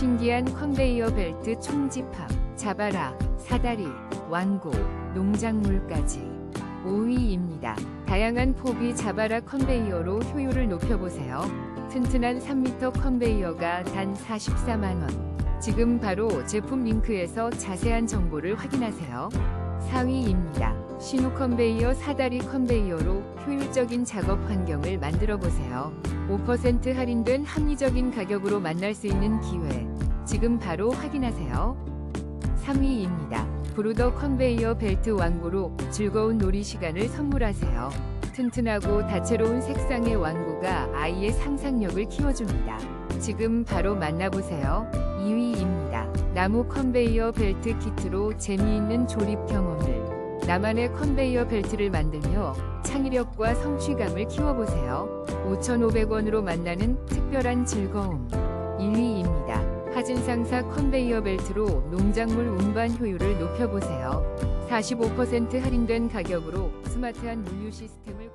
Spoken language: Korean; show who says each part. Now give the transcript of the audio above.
Speaker 1: 신기한 컨베이어 벨트 총집합, 자바라, 사다리, 완고, 농작물까지. 5위입니다. 다양한 포비 자바라 컨베이어로 효율을 높여보세요. 튼튼한 3m 컨베이어가 단 44만원. 지금 바로 제품 링크에서 자세한 정보를 확인하세요. 4위입니다. 신호 컨베이어 사다리 컨베이어로 효율적인 작업 환경을 만들어 보세요. 5% 할인된 합리적인 가격으로 만날 수 있는 기회. 지금 바로 확인하세요. 3위입니다. 브루더 컨베이어 벨트 완구로 즐거운 놀이 시간을 선물하세요. 튼튼하고 다채로운 색상의 완구가 아이의 상상력을 키워줍니다. 지금 바로 만나보세요. 2위입니다. 나무 컨베이어 벨트 키트로 재미있는 조립 경험을. 나만의 컨베이어 벨트를 만들며 창의력과 성취감을 키워보세요. 5,500원으로 만나는 특별한 즐거움. 1위입니다. 하진상사 컨베이어 벨트로 농작물 운반 효율을 높여보세요. 45% 할인된 가격으로 스마트한 물류 시스템을